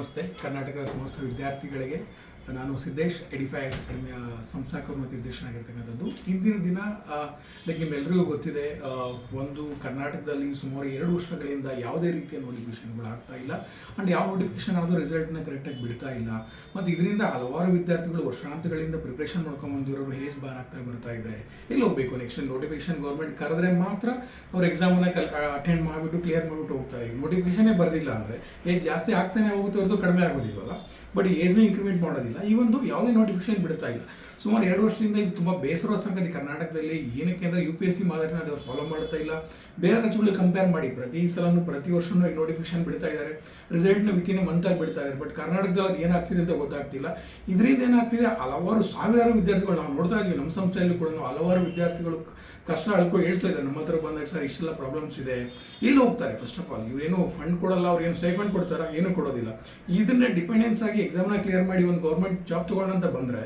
ನಮಸ್ತೆ. ಕರ್ನಾಟಕ ಸಮಸ್ತ ವಿದ್ಯಾರ್ಥಿಗಳಿಗೆ ನಾನು ಸಿದ್ದೇಶ್ ಎಡಿಫೈ ಅಕಾಡೆಮಿಯ ಸಂಸ್ಥಾಪಕರು ಮತ್ತು ನಿರ್ದೇಶನಾಗಿರ್ತಕ್ಕಂಥದ್ದು ಇಂದಿನ ದಿನ ಲೈಕ್ ನಿಮ್ಮೆಲ್ಲರಿಗೂ ಗೊತ್ತಿದೆ ಒಂದು ಕರ್ನಾಟಕದಲ್ಲಿ ಸುಮಾರು ಎರಡು ವರ್ಷಗಳಿಂದ ಯಾವುದೇ ರೀತಿಯ ನೋಟಿಫಿಕೇಶನ್ಗಳು ಆಗ್ತಾ ಇಲ್ಲ. ಆ್ಯಂಡ್ ಯಾವ ನೋಟಿಫಿಕೇಶನ್ ಆದರೂ ರಿಸಲ್ಟ್ನ ಕರೆಕ್ಟಾಗಿ ಬಿಡ್ತಾ ಇಲ್ಲ. ಮತ್ತು ಇದರಿಂದ ಹಲವಾರು ವಿದ್ಯಾರ್ಥಿಗಳು ವರ್ಷಾಂತಗಳಿಂದ ಪ್ರಿಪ್ರೇಷನ್ ಮಾಡ್ಕೊಂಬಂದಿರೋರು ಹೇಜ್ ಬಾರ್ ಆಗ್ತಾ ಬರ್ತಾ ಇದೆ. ಎಲ್ಲಿ ಹೋಗಬೇಕು? ನೆಕ್ಸ್ಟ್ ನೋಟಿಫಿಕೇಶನ್ ಗೌರ್ಮೆಂಟ್ ಕರೆದ್ರೆ ಮಾತ್ರ ಅವ್ರು ಎಕ್ಸಾಮನ್ನ ಕಲ್ ಅಟೆಂಡ್ ಮಾಡಿಬಿಟ್ಟು ಕ್ಲಿಯರ್ ಮಾಡಿಬಿಟ್ಟು ಹೋಗ್ತಾರೆ. ನೋಟಿಫಿಕೇಶನೇ ಬರೋದಿಲ್ಲ ಅಂದರೆ, ಏಜ್ ಜಾಸ್ತಿ ಆಗ್ತಾನೆ ಹೋಗುತ್ತೆ ಹೊರತು ಕಡಿಮೆ ಆಗೋದಿಲ್ವಲ್ಲ? ಬಟ್ ಏಜ್ನೂ ಇಂಕ್ರಿಮೆಂಟ್ ಮಾಡೋದಿಲ್ಲ. ಈ ಒಂದು ಯಾವುದೇ ನೋಟಿಫಿಕೇಶನ್ ಬಿಡ್ತಾ ಇಲ್ಲ. ಸುಮಾರು ಎರಡು ವರ್ಷದಿಂದ ಇದು ತುಂಬ ಬೇಸರ ಸಂಗತಿ ಕರ್ನಾಟಕದಲ್ಲಿ. ಏನಕ್ಕೆ ಅಂದರೆ ಯು ಪಿ ಎಸ್ ಸಿ ಮಾದರಿನ ಅದು ಫಾಲೋ ಮಾಡ್ತಾ ಇಲ್ಲ. ಬೇರೆ ರಾಜ್ಯಗಳಿಗೆ ಕಂಪೇರ್ ಮಾಡಿ. ಪ್ರತಿ ಸಲನೂ ಪ್ರತಿ ವರ್ಷನೂ ಈಗ ನೋಟಿಫಿಕೇಶನ್ ಬಿಡ್ತಾ ಇದ್ದಾರೆ. ರಿಸಲ್ಟ್ನ ವಿತಿನ ಮಂತಾಗಿ ಬಿಡ್ತಾ ಇದ್ದಾರೆ. ಬಟ್ ಕರ್ನಾಟಕದಲ್ಲಿ ಏನಾಗ್ತಿದೆ ಅಂತ ಗೊತ್ತಾಗ್ತಿಲ್ಲ. ಇದರಿಂದ ಏನಾಗ್ತಿದೆ? ಹಲವಾರು ಸಾವಿರಾರು ವಿದ್ಯಾರ್ಥಿಗಳು ನಾವು ನೋಡ್ತಾ ಇದ್ದೀವಿ ನಮ್ಮ ಸಂಸ್ಥೆಯಲ್ಲಿ ಕೂಡ ಹಲವಾರು ವಿದ್ಯಾರ್ಥಿಗಳು ಕಷ್ಟ ಅಳ್ಕೊ ಹೇಳ್ತಾ ಇದ್ದಾರೆ. ನಮ್ಮ ಹತ್ರ ಬಂದಾಗ, ಸರ್, ಇಷ್ಟೆಲ್ಲ ಪ್ರಾಬ್ಲಮ್ಸ್ ಇದೆ. ಇಲ್ಲಿ ಹೋಗ್ತಾರೆ? ಫಸ್ಟ್ ಆಫ್ ಆಲ್ ಇವ್ರೇನು ಫಂಡ್ ಕೊಡಲ್ಲ. ಅವ್ರು ಏನು ಸ್ಟೈಫಂಡ್ ಕೊಡ್ತಾರ? ಏನು ಕೊಡೋದಿಲ್ಲ. ಇದನ್ನ ಡಿಪೆಂಡೆನ್ಸ್ ಆಗಿ ಎಕ್ಸಾಮ್ನ ಕ್ಲಿಯರ್ ಮಾಡಿ ಒಂದು ಗೌರ್ಮೆಂಟ್ ಜಾಬ್ ತೊಗೊಂಡಂತ ಬಂದರೆ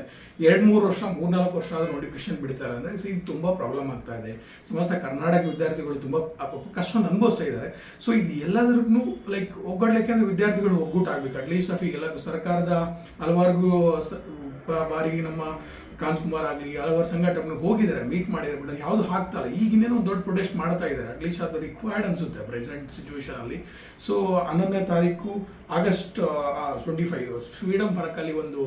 ಎರಡು ಮೂರು ವರ್ಷ ಮೂರ್ನಾಲ್ಕು ವರ್ಷ ಆದ ನೋಟಿಫಿಕೇಶನ್ ಬಿಡ್ತಾರೆ ಅಂದರೆ ಸೊ ಇದು ತುಂಬ ಪ್ರಾಬ್ಲಮ್ ಆಗ್ತಾ ಇದೆ. ಸಮಸ್ತ ಕರ್ನಾಟಕ ವಿದ್ಯಾರ್ಥಿಗಳು ತುಂಬ ಕಷ್ಟವನ್ನು ಅನುಭವಿಸ್ತಾ ಇದ್ದಾರೆ. ಸೊ ಇದು ಎಲ್ಲದಕ್ಕೂ ಲೈಕ್ ಒಗ್ಗಡ್ಲಿಕ್ಕೆ ಅಂದರೆ ವಿದ್ಯಾರ್ಥಿಗಳು ಒಗ್ಗೂಟ ಆಗಬೇಕು ಅಟ್ಲೀಸ್ಟ್ ಆಫ್ ಈಗೆಲ್ಲ ಸರ್ಕಾರದ ಹಲವಾರು ಬಾರಿಗೆ ಬಾರಿ ನಮ್ಮ ಕುಮಾರ್ ಆಗಲಿ, ಹಲವಾರು ಸಂಘಟನೆ ಹೋಗಿದ್ದಾರೆ ಮೀಟ್ ಮಾಡಿದ್ದಾರೆ ಬಿಡ ಯಾವುದು ಹಾಕ್ತಾ ಇಲ್ಲ. ಈಗಿನೇನೋ ದೊಡ್ಡ ಪ್ರೊಟೆಸ್ಟ್ ಮಾಡ್ತಾ ಇದ್ದಾರೆ. ಅಟ್ಲೀಸ್ಟ್ ಅದು ರಿಕ್ವೈರ್ಡ್ ಅನ್ಸುತ್ತೆ ಪ್ರೆಸೆಂಟ್ ಸಿಚುವೇಶನ್ ಅಲ್ಲಿ. ಸೊ ಹನ್ನೊಂದನೇ ತಾರೀಕು ಆಗಸ್ಟ್ ಟ್ವೆಂಟಿ ಫೈವ್ ಫ್ರೀಡಮ್ ಪಾರ್ಕಲ್ಲಿ ಒಂದು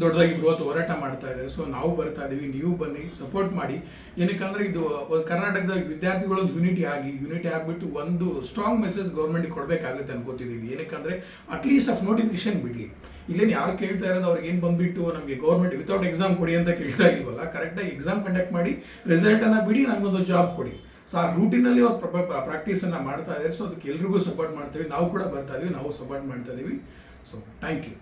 ದೊಡ್ಡದಾಗಿ ಬೃಹತ್ ಹೋರಾಟ ಮಾಡ್ತಾ ಇದ್ದಾರೆ. ಸೊ ನಾವು ಬರ್ತಾ ಇದ್ದೀವಿ ನೀವು ಬನ್ನಿ ಸಪೋರ್ಟ್ ಮಾಡಿ. ಏನಕ್ಕಂದ್ರೆ ಇದು ಕರ್ನಾಟಕದ ವಿದ್ಯಾರ್ಥಿಗಳೊಂದು ಯೂನಿಟಿ ಆಗಿ ಯೂನಿಟಿ ಆಗಿಬಿಟ್ಟು ಒಂದು ಸ್ಟ್ರಾಂಗ್ ಮೆಸೇಜ್ ಗೌರ್ಮೆಂಟ್ಗೆ ಕೊಡಬೇಕಾಗುತ್ತೆ ಅನ್ಕೋತಿದ್ದೀವಿ ಏನಕ್ಕಂದ್ರೆ ಅಟ್ಲೀಸ್ಟ್ ಆಫ್ ನೋಟಿಫಿಕೇಶನ್ ಬಿಡಲಿ. ಇಲ್ಲೇನು ಯಾರು ಕೇಳ್ತಾ ಇರೋದು, ಅವ್ರಿಗೆ ಏನು ಬಂದುಬಿಟ್ಟು ನಮಗೆ ಗೌರ್ಮೆಂಟ್ ವಿತೌಟ್ ಎಕ್ಸಾಮ್ ಕೊಡಿ ಅಂತ ಕೇಳ್ತಾ ಇಲ್ವಲ್ಲ? ಕರೆಕ್ಟಾಗಿ ಎಕ್ಸಾಮ್ ಕಂಡಕ್ಟ್ ಮಾಡಿ ರಿಸಲ್ಟನ್ನು ಬಿಡಿ, ನಮಗೊಂದು ಜಾಬ್ ಕೊಡಿ. ಸೊ ಆ ರೂಟಿನಲ್ಲಿ ಅವ್ರು ಪ್ರಾಕ್ಟೀಸನ್ನು ಮಾಡ್ತಾ ಇದ್ದಾರೆ. ಸೊ ಅದಕ್ಕೆ ಎಲ್ರಿಗೂ ಸಪೋರ್ಟ್ ಮಾಡ್ತೀವಿ. ನಾವು ಕೂಡ ಬರ್ತಾ ಇದೀವಿ, ನಾವು ಸಪೋರ್ಟ್ ಮಾಡ್ತಾ ಇದೀವಿ. So thank you